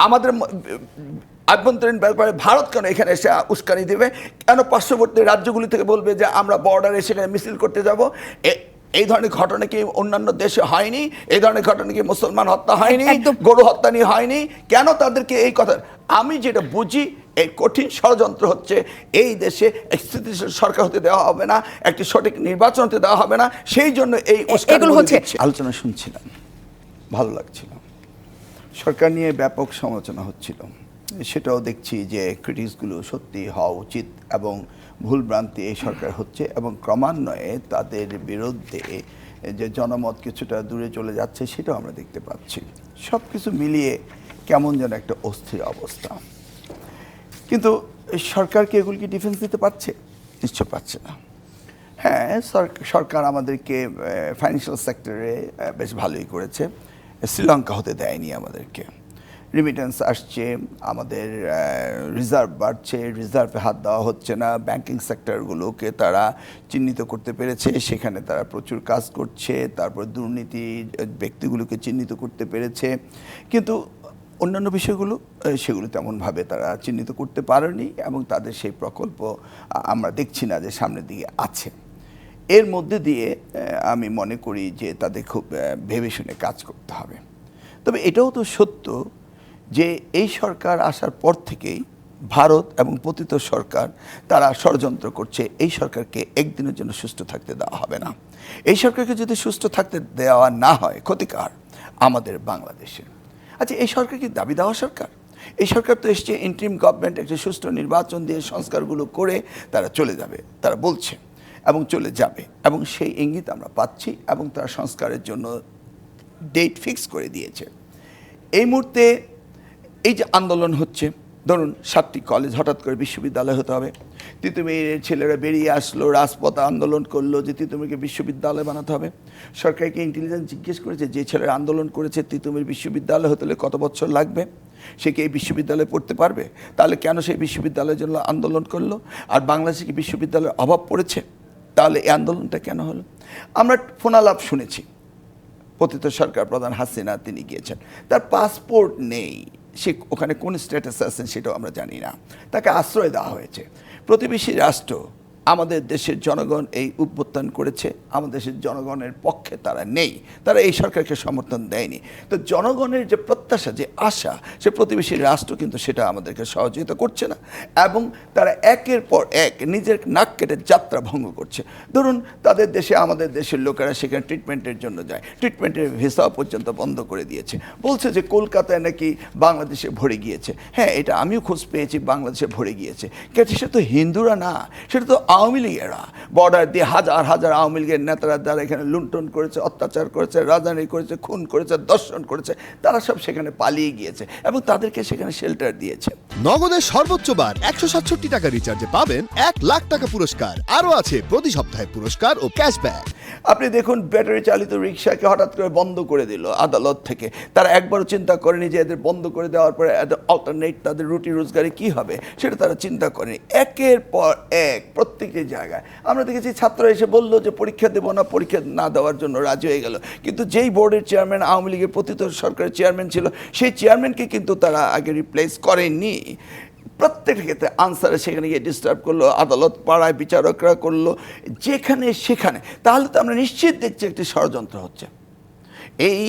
আমাদের আভ্যন্তরীণ ব্যাপারে ভারত কেন এখানে এসে উস্কানি দেবে? কেন পার্শ্ববর্তী রাজ্যগুলি থেকে বলবে যে আমরা বর্ডারে সেখানে মিছিল করতে যাব? এ- এই ধরনের ঘটনা কি অন্যান্য দেশে হয়নি? এই ধরনের ঘটনা কি মুসলমান হত্যা হয়নি। গরু হত্যা নিয়ে হয়নি? কেন তাদেরকে এই কথা? আমি যেটা বুঝি এই কঠিন ষড়যন্ত্র হচ্ছে এই দেশে স্থিতিশীল সরকার হতে দেওয়া হবে না একটি সঠিক নির্বাচন হতে দেওয়া হবে না সেই জন্য এই হচ্ছে- আলোচনা শুনছিলাম ভালো লাগছিল। সরকার নিয়ে ব্যাপক সমালোচনা হচ্ছিল। সেটাও দেখছি যে ক্রিটিক্সগুলো সত্যি হওয়া উচিত এবং ভুলভ্রান্তি এই সরকার হচ্ছে এবং ক্রমান্বয়ে তাদের বিরুদ্ধে যে জনমত কিছুটা দূরে চলে যাচ্ছে সেটাও আমরা দেখতে পাচ্ছি। সব কিছু মিলিয়ে কেমন যেন একটা অস্থির অবস্থা। কিন্তু সরকার কি এগুলিকে ডিফেন্স দিতে পারছে? নিশ্চয় পাচ্ছে না। হ্যাঁ সরকার আমাদেরকে ফাইন্যান্সিয়াল সেক্টরে বেশ ভালোই করেছে। শ্রীলঙ্কা হতে দেয়নি আমাদেরকে। রিমিটেন্স আসছে, আমাদের রিজার্ভ বাড়ছে রিজার্ভে হাত দেওয়া হচ্ছে না। ব্যাংকিং সেক্টরগুলোকে তারা চিহ্নিত করতে পেরেছে, সেখানে তারা প্রচুর কাজ করছে, তারপর দুর্নীতি ব্যক্তিগুলোকে চিহ্নিত করতে পেরেছে। কিন্তু অন্যান্য বিষয়গুলো সেগুলো তেমনভাবে তারা চিহ্নিত করতে পারেনি এবং তাদের সেই প্রকল্প আমরা দেখছি না যে সামনের দিকে আছে। এর মধ্যে দিয়ে আমি মনে করি যে তাদের খুব ভেবে শুনে কাজ করতে হবে। তবে এটাও তো সত্য যে এই সরকার আসার পর থেকেই ভারত এবং পতিত সরকার তারা ষড়যন্ত্র করছে, এই সরকারকে একদিনের জন্য সুস্থ থাকতে দেওয়া হবে না। এই সরকারকে যদি সুস্থ থাকতে দেওয়া না হয়, ক্ষতিকার আমাদের বাংলাদেশে আচ্ছা এই সরকার কি দাবি দেওয়া সরকার? এই সরকার তো এসছে ইন্ট্রিম গভর্নমেন্ট একটা সুষ্ঠু নির্বাচন দিয়ে সংস্কারগুলো করে তারা চলে যাবে, তারা বলছে। এবং চলে যাবে। এবং সেই ইঙ্গিত আমরা পাচ্ছি এবং তার সংস্কারের জন্য ডেট ফিক্স করে দিয়েছে। এই মুহূর্তে এই যে আন্দোলন হচ্ছে, ধরুন সাতটি কলেজ হঠাৎ করে বিশ্ববিদ্যালয় হতে হবে তিতুমিরের ছেলেরা বেরিয়ে আসলো, রাজপথে আন্দোলন করল যে তিতুমিরকে বিশ্ববিদ্যালয় বানাতে হবে। সরকারকে ইন্টেলিজেন্স জিজ্ঞেস করেছে যে ছেলেরা আন্দোলন করেছে, তিতুমির বিশ্ববিদ্যালয় হতে হলে কত বছর লাগবে? সে কি এই বিশ্ববিদ্যালয়ে পড়তে পারবে? তাহলে কেন সেই বিশ্ববিদ্যালয়ের জন্য আন্দোলন করল? আর বাংলাদেশে কি বিশ্ববিদ্যালয়ের অভাব পড়েছে? তাহলে এই আন্দোলনটা কেন হলো? আমরা ফোনালাপ শুনেছি। পতিত সরকার প্রধান হাসিনা, তিনি গিয়েছেন। তার পাসপোর্ট নেই। সে ওখানে কোন স্ট্যাটাস আছেন সেটাও আমরা জানি না। তাকে আশ্রয় দেওয়া হয়েছে। প্রতিবেশী রাষ্ট্র আমাদের দেশের জনগণ এই উদ্বোধন করেছে, আমাদের দেশের জনগণের পক্ষে তারা নেই, তারা এই সরকারকে সমর্থন দেয়নি। তো জনগণের যে প্রত্যাশা, যে আশা, সে প্রতিবেশী রাষ্ট্র কিন্তু সেটা আমাদেরকে সহযোগিতা করছে না এবং তারা একের পর এক নিজের নাক কেটে যাত্রা ভঙ্গ করছে। ধরুন, তাদের দেশে আমাদের দেশের লোকেরা সেখানে ট্রিটমেন্টের জন্য যায় ট্রিটমেন্টের ভিসা পর্যন্ত বন্ধ করে দিয়েছে। বলছে যে কলকাতায় নাকি বাংলাদেশে ভরে গিয়েছে। হ্যাঁ এটা আমিও খোঁজ পেয়েছি, বাংলাদেশে ভরে গিয়েছে। কিন্তু সেটা তো হিন্দুরা না সেটা তো আওয়ামী লীগেরা বর্ডার দিয়ে হাজার হাজার আওয়ামী লীগের নেতারা যারা এখানে লুণ্ঠন করেছে অত্যাচার করেছে রাজধানী করেছে খুন করেছে দর্শন করেছে তারা সব সেখানে পালিয়ে গিয়েছে এবং তাদেরকে সেখানে শেল্টার দিয়েছে। নগদের সর্বোচ্চ বার একশো সাতষট্টি টাকা রিচার্জে পাবেন এক লাখ টাকা পুরস্কার। আরও আছে প্রতি সপ্তাহে পুরস্কার ও ক্যাশব্যাক আপনি দেখুন ব্যাটারি চালিত রিক্সাকে হঠাৎ করে বন্ধ করে দিল আদালত থেকে। তারা একবারও চিন্তা করেনি যে এদের বন্ধ করে দেওয়ার পরে অল্টারনেট তাদের রুটি রোজগারে কি হবে সেটা তারা চিন্তা করেনি। একের পর এক প্রত্যেকটি জায়গায়। আমরা দেখেছি ছাত্র এসে বলল যে, পরীক্ষা দেবো না, পরীক্ষা না দেওয়ার জন্য রাজি হয়ে গেল। কিন্তু যেই বোর্ডের চেয়ারম্যান, আওয়ামী লীগের পতিত সরকারের চেয়ারম্যান ছিল, সেই চেয়ারম্যানকে কিন্তু তারা আগে রিপ্লেস করেনি প্রত্যেকটা ক্ষেত্রে আনসারে সেখানে গিয়ে ডিস্টার্ব করল, আদালত পাড়ায় বিচারকরা করল, যেখানে সেখানে। তাহলে তো আমরা নিশ্চিত দেখছি একটি ষড়যন্ত্র হচ্ছে। এই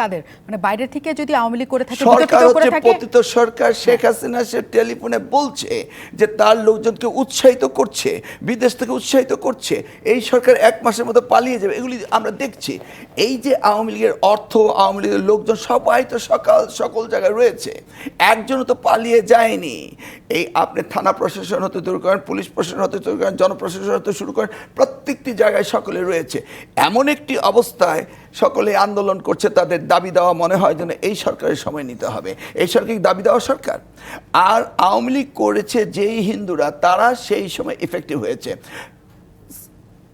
কাদের? মানে বাইরে থেকে যদি আওয়ামী লীগ করে থাকে সরকার হচ্ছে পতিত সরকার। শেখ হাসিনা সে টেলিফোনে বলছে যে তার লোকজনকে উৎসাহিত করছে বিদেশ থেকে উৎসাহিত করছে। এই সরকার এক মাসের মধ্যে পালিয়ে যাবে এগুলি আমরা দেখছি। এই যে আওয়ামী লীগের অর্থ আওয়ামী লীগের লোকজন সবাই তো সকাল সকল জায়গায় রয়েছে। একজনও তো পালিয়ে যায়নি। এই আপনি থানা প্রশাসন হতে শুরু করেন, পুলিশ প্রশাসন হতে শুরু করেন, জনপ্রশাসন হতে শুরু করেন, প্রত্যেকটি জায়গায় সকলে রয়েছে। এমন একটি অবস্থায় সকলে আন্দোলন করছে, তাদের দাবি দেওয়া মনে হয় যেন এই সরকারের সময় নিতে হবে। এই সরকার দাবি দেওয়া সরকার? আর আওয়ামী লীগ করেছে যেই হিন্দুরা, তারা সেই সময় ইফেক্টিভ হয়েছে।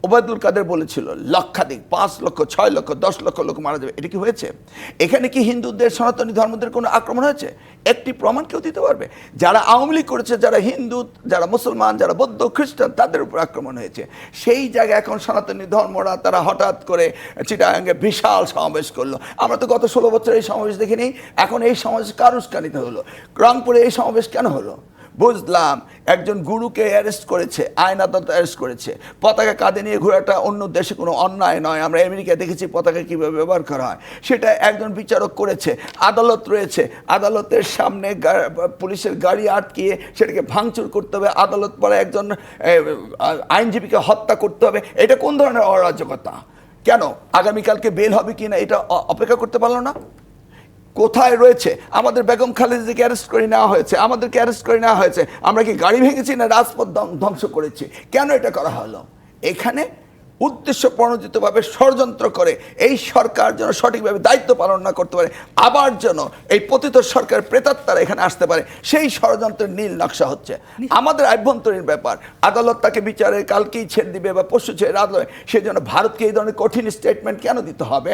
ওবায়দুল কাদের বলেছিল, লক্ষাধিক, পাঁচ লক্ষ, ছয় লক্ষ, দশ লক্ষ লোক মারা যাবে। এটা কি হয়েছে? এখানে কি হিন্দুদের, সনাতনী ধর্মদের কোনো আক্রমণ হয়েছে? একটি প্রমাণ কেউ দিতে পারবে? যারা আওয়ামী লীগ করেছে, যারা হিন্দু, যারা মুসলমান, যারা বৌদ্ধ, খ্রিস্টান, তাদের উপর আক্রমণ হয়েছে। সেই জায়গায় এখন সনাতনী ধর্মরা তারা হঠাৎ করে চিটাগাঙ্গে বিশাল সমাবেশ করল। আমরা তো গত ষোলো বছর এই সমাবেশ দেখিনি। এখন এই সমাবেশ কার হলো? রংপুরে এই সমাবেশ কেন হলো? বুঝলাম, একজন গুরুকে অ্যারেস্ট করেছে আইন আদালত অ্যারেস্ট করেছে। পতাকা কাঁধে নিয়ে ঘোরাটা অন্য দেশে কোনো অন্যায় নয়, আমরা আমেরিকায় দেখেছি পতাকা কীভাবে ব্যবহার করা হয়। সেটা একজন বিচারক করেছে, আদালত রয়েছে, আদালতের সামনে পুলিশের গাড়ি আটকিয়ে সেটাকে ভাঙচুর করতে হবে, আদালত পরে একজন আইনজীবীকে হত্যা করতে হবে, এটা কোন ধরনের অরাজকতা? কেন? আগামীকালকে বেল হবে কি না এটা অপেক্ষা করতে পারল না? কোথায় রয়েছে? আমাদের বেগম খালেদাকে অ্যারেস্ট করে নেওয়া হয়েছে। আমাদেরকে অ্যারেস্ট করে নেওয়া হয়েছে। আমরা কি গাড়ি ভেঙেছি না রাজপথ ধ্বং- ধ্বংস করেছি? কেন এটা করা হলো? এখানে উদ্দেশ্য প্রণোদিতভাবে ষড়যন্ত্র করে এই সরকার যেন সঠিকভাবে দায়িত্ব পালন না করতে পারে আবার যেন এই পতিত সরকার প্রেতাত্মারা এখানে আসতে পারে সেই ষড়যন্ত্রের নীল নকশা হচ্ছে। আমাদের আভ্যন্তরীণ ব্যাপার আদালত তাকে বিচারে কালকেই ছেড়ে দিবে বা পশু ছেড়ে আদালত সেই জন্য ভারতকে এই ধরনের কঠিন স্টেটমেন্ট কেন দিতে হবে?